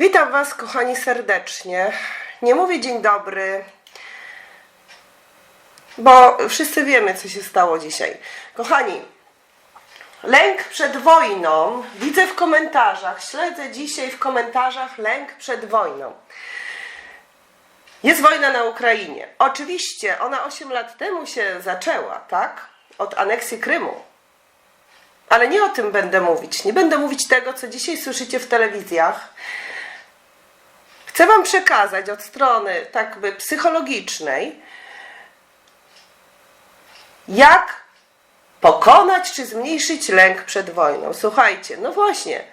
Witam Was, kochani, serdecznie. Nie mówię dzień dobry, bo wszyscy wiemy, co się stało dzisiaj. Kochani, lęk przed wojną. Widzę w komentarzach, śledzę dzisiaj w komentarzach lęk przed wojną. Jest wojna na Ukrainie. Oczywiście ona 8 lat temu się zaczęła, tak? Od aneksji Krymu. Ale nie o tym będę mówić. Nie będę mówić tego, co dzisiaj słyszycie w telewizjach. Chcę Wam przekazać od strony tak by psychologicznej, jak pokonać czy zmniejszyć lęk przed wojną. Słuchajcie, no właśnie,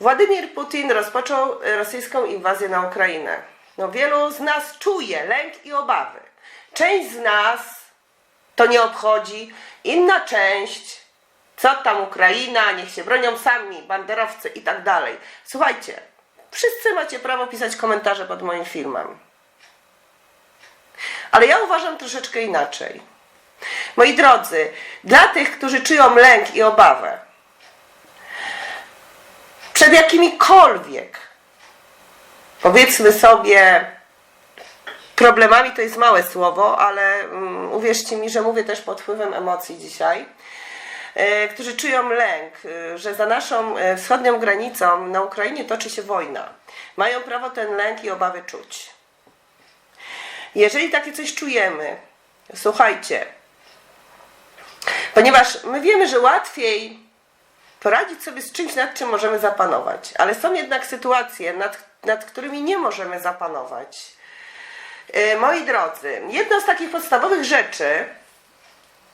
Władimir Putin rozpoczął rosyjską inwazję na Ukrainę. No wielu z nas czuje lęk i obawy. Część z nas to nie obchodzi, inna część, co tam Ukraina, niech się bronią sami, banderowcy i tak dalej. Słuchajcie, wszyscy macie prawo pisać komentarze pod moim filmem. Ale ja uważam troszeczkę inaczej. Moi drodzy, dla tych, którzy czują lęk i obawę przed jakimikolwiek, powiedzmy sobie, problemami to jest małe słowo, ale um, uwierzcie mi, że mówię też pod wpływem emocji dzisiaj, którzy czują lęk, e, że za naszą e, wschodnią granicą na Ukrainie toczy się wojna. Mają prawo ten lęk i obawy czuć. Jeżeli takie coś czujemy, słuchajcie, ponieważ my wiemy, że łatwiej poradzić sobie z czymś, nad czym możemy zapanować, ale są jednak sytuacje, nad, nad którymi nie możemy zapanować. Moi drodzy, jedną z takich podstawowych rzeczy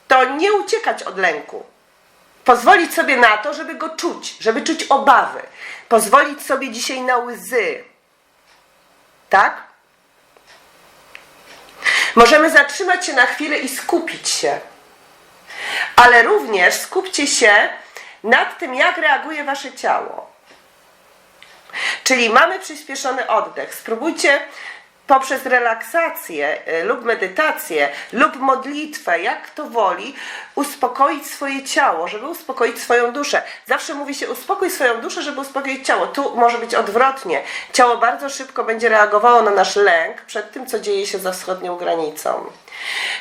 to nie uciekać od lęku. Pozwolić sobie na to, żeby go czuć, żeby czuć obawy. Pozwolić sobie dzisiaj na łzy. Tak? Możemy zatrzymać się na chwilę i skupić się. Ale również skupcie się nad tym, jak reaguje wasze ciało. Czyli mamy przyspieszony oddech. Spróbujcie poprzez relaksację y, lub medytację lub modlitwę, jak kto woli, uspokoić swoje ciało, żeby uspokoić swoją duszę. Zawsze mówi się uspokój swoją duszę, żeby uspokoić ciało. Tu może być odwrotnie. Ciało bardzo szybko będzie reagowało na nasz lęk przed tym, co dzieje się za wschodnią granicą.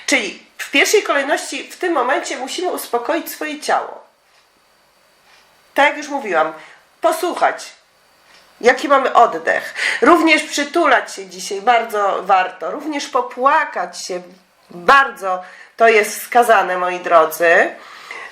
Czyli w pierwszej kolejności w tym momencie musimy uspokoić swoje ciało. Tak jak już mówiłam, posłuchać, Jaki mamy oddech. Również przytulać się dzisiaj bardzo warto. Również popłakać się bardzo to jest wskazane, moi drodzy.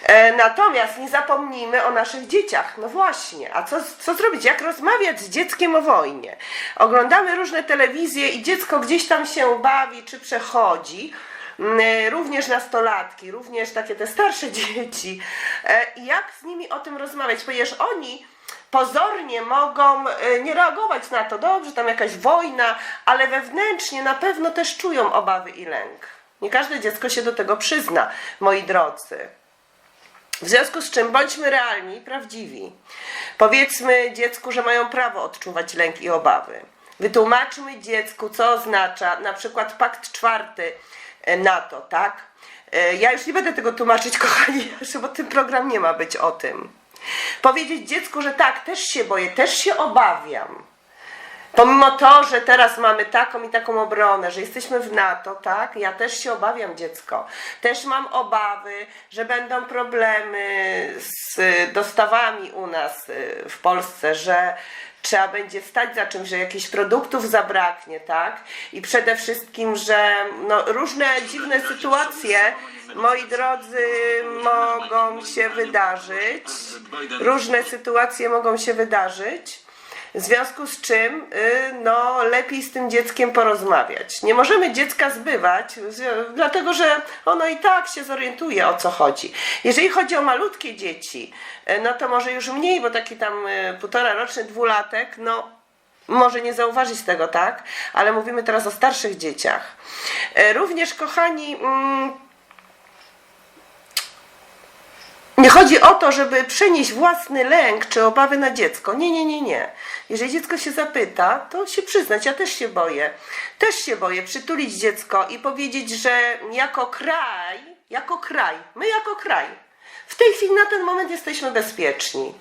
E, Natomiast nie zapomnijmy o naszych dzieciach. No właśnie, a co, co zrobić? Jak rozmawiać z dzieckiem o wojnie? Oglądamy różne telewizje i dziecko gdzieś tam się bawi czy przechodzi. Mm, e, Również nastolatki, również takie te starsze dzieci. E, jak z nimi o tym rozmawiać? Ponieważ oni pozornie mogą e, nie reagować na to, dobrze, tam jakaś wojna, ale wewnętrznie na pewno też czują obawy i lęk. Nie każde dziecko się do tego przyzna, moi drodzy. W związku z czym bądźmy realni i prawdziwi. Powiedzmy dziecku, że mają prawo odczuwać lęk i obawy. Wytłumaczmy dziecku, co oznacza na przykład pakt czwarty e, NATO, tak? E, Ja już nie będę tego tłumaczyć, kochani, bo ten program nie ma być o tym. Powiedzieć dziecku, że tak, też się boję, też się obawiam. Pomimo to, że teraz mamy taką i taką obronę, że jesteśmy w NATO, tak? Ja też się obawiam, dziecko. Też mam obawy, że będą problemy z dostawami u nas y, w Polsce, że trzeba będzie stać za czymś, że jakichś produktów zabraknie, tak? I przede wszystkim, że no, różne dziwne sytuacje, moi drodzy, mogą się wydarzyć. Różne sytuacje mogą się wydarzyć. W związku z czym, y, no, lepiej z tym dzieckiem porozmawiać. Nie możemy dziecka zbywać, dlatego że ono i tak się zorientuje o co chodzi. Jeżeli chodzi o malutkie dzieci, y, no to może już mniej, bo taki tam y, półtora roczny, dwulatek, no może nie zauważyć tego, tak? Ale mówimy teraz o starszych dzieciach. Również, kochani, mm, nie chodzi o to, żeby przenieść własny lęk czy obawy na dziecko. Nie, nie, nie, nie. Jeżeli dziecko się zapyta, to się przyznać, ja też się boję. Też się boję przytulić dziecko i powiedzieć, że jako kraj, jako kraj, my jako kraj, w tej chwili na ten moment jesteśmy bezpieczni.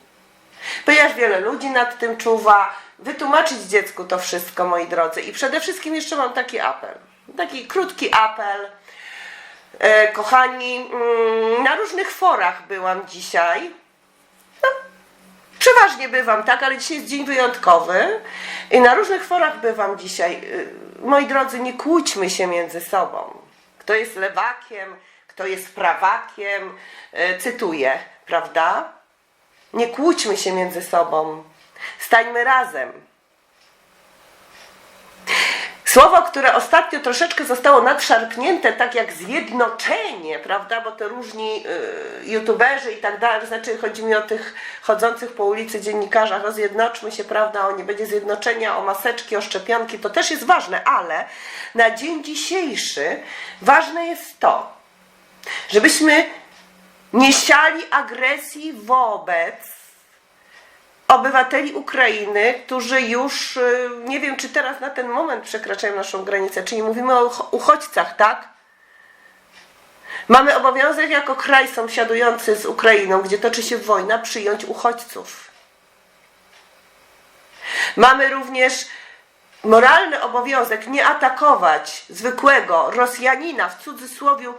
Ponieważ wiele ludzi nad tym czuwa, wytłumaczyć dziecku to wszystko, moi drodzy. I przede wszystkim jeszcze mam taki apel. Taki krótki apel. E, kochani, mm, na różnych forach byłam dzisiaj. No, przeważnie bywam, tak, ale dzisiaj jest dzień wyjątkowy. I na różnych forach bywam dzisiaj. Y, Moi drodzy, nie kłóćmy się między sobą. Kto jest lewakiem, kto jest prawakiem, e, cytuję, prawda? Nie kłóćmy się między sobą. Stańmy razem. Słowo, które ostatnio troszeczkę zostało nadszarpnięte, tak jak zjednoczenie, prawda, bo te różni y, youtuberzy i tak dalej, znaczy chodzi mi o tych chodzących po ulicy dziennikarzach, rozjednoczmy się, prawda, o nie będzie zjednoczenia, o maseczki, o szczepionki, to też jest ważne, ale na dzień dzisiejszy ważne jest to, żebyśmy nie siali agresji wobec obywateli Ukrainy, którzy już, y, nie wiem czy teraz na ten moment przekraczają naszą granicę, czyli mówimy o uch- uchodźcach, tak? Mamy obowiązek jako kraj sąsiadujący z Ukrainą, gdzie toczy się wojna, przyjąć uchodźców. Mamy również moralny obowiązek nie atakować zwykłego Rosjanina w cudzysłowie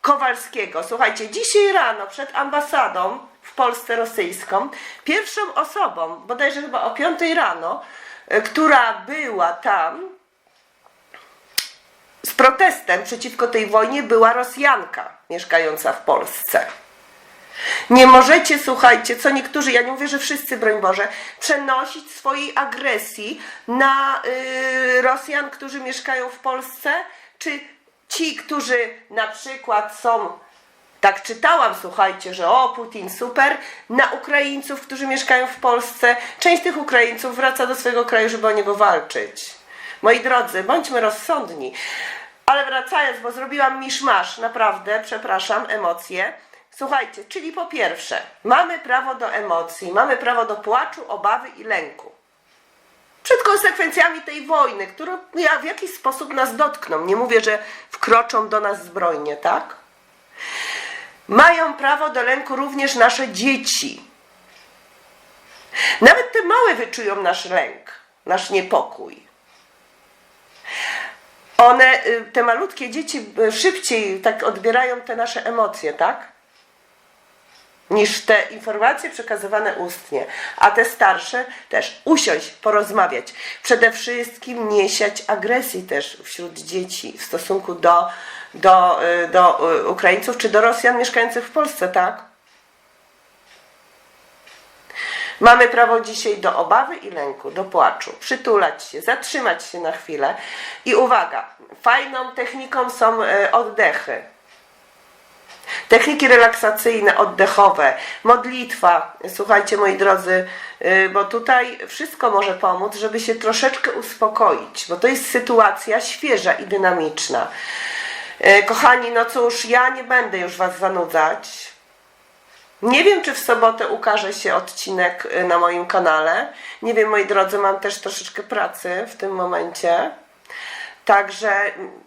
Kowalskiego. Słuchajcie, dzisiaj rano przed ambasadą w Polsce rosyjską, pierwszą osobą, bodajże chyba o 5 rano, e, która była tam z protestem przeciwko tej wojnie, była Rosjanka mieszkająca w Polsce. Nie możecie, słuchajcie, co niektórzy, ja nie mówię, że wszyscy, broń Boże, przenosić swojej agresji na y, Rosjan, którzy mieszkają w Polsce, czy ci, którzy na przykład są, tak czytałam, słuchajcie, że o, Putin super, na Ukraińców, którzy mieszkają w Polsce. Część tych Ukraińców wraca do swojego kraju, żeby o niego walczyć. Moi drodzy, bądźmy rozsądni. Ale wracając, bo zrobiłam miszmasz, naprawdę, przepraszam, emocje. Słuchajcie, czyli po pierwsze, mamy prawo do emocji, mamy prawo do płaczu, obawy i lęku. Przed konsekwencjami tej wojny, które ja- w jakiś sposób nas dotkną. Nie mówię, że wkroczą do nas zbrojnie, tak? Mają prawo do lęku również nasze dzieci. Nawet te małe wyczują nasz lęk, nasz niepokój. One, y, te malutkie dzieci y, szybciej tak odbierają te nasze emocje, tak? Niż te informacje przekazywane ustnie. A te starsze też usiąść, porozmawiać. Przede wszystkim nie siać agresji też wśród dzieci w stosunku do, do, y, do y, Ukraińców czy do Rosjan mieszkających w Polsce, tak? Mamy prawo dzisiaj do obawy i lęku, do płaczu, przytulać się, zatrzymać się na chwilę. I uwaga, fajną techniką są e, oddechy. Techniki relaksacyjne, oddechowe, modlitwa. Słuchajcie, moi drodzy, y, bo tutaj wszystko może pomóc, żeby się troszeczkę uspokoić, bo to jest sytuacja świeża i dynamiczna. Y, Kochani, no cóż, ja nie będę już Was zanudzać. Nie wiem, czy w sobotę ukaże się odcinek y, na moim kanale. Nie wiem, moi drodzy, mam też troszeczkę pracy w tym momencie. Także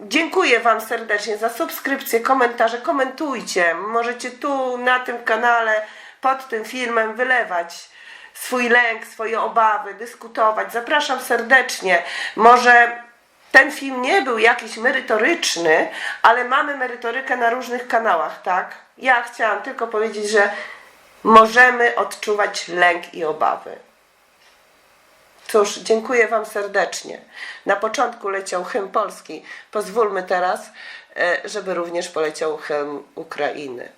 dziękuję Wam serdecznie za subskrypcję, komentarze. Komentujcie. Możecie tu na tym kanale, pod tym filmem wylewać swój lęk, swoje obawy, dyskutować. Zapraszam serdecznie. Może ten film nie był jakiś merytoryczny, ale mamy merytorykę na różnych kanałach, tak? Ja chciałam tylko powiedzieć, że możemy odczuwać lęk i obawy. Cóż, dziękuję Wam serdecznie. Na początku leciał hymn Polski. Pozwólmy teraz, e, żeby również poleciał hymn Ukrainy.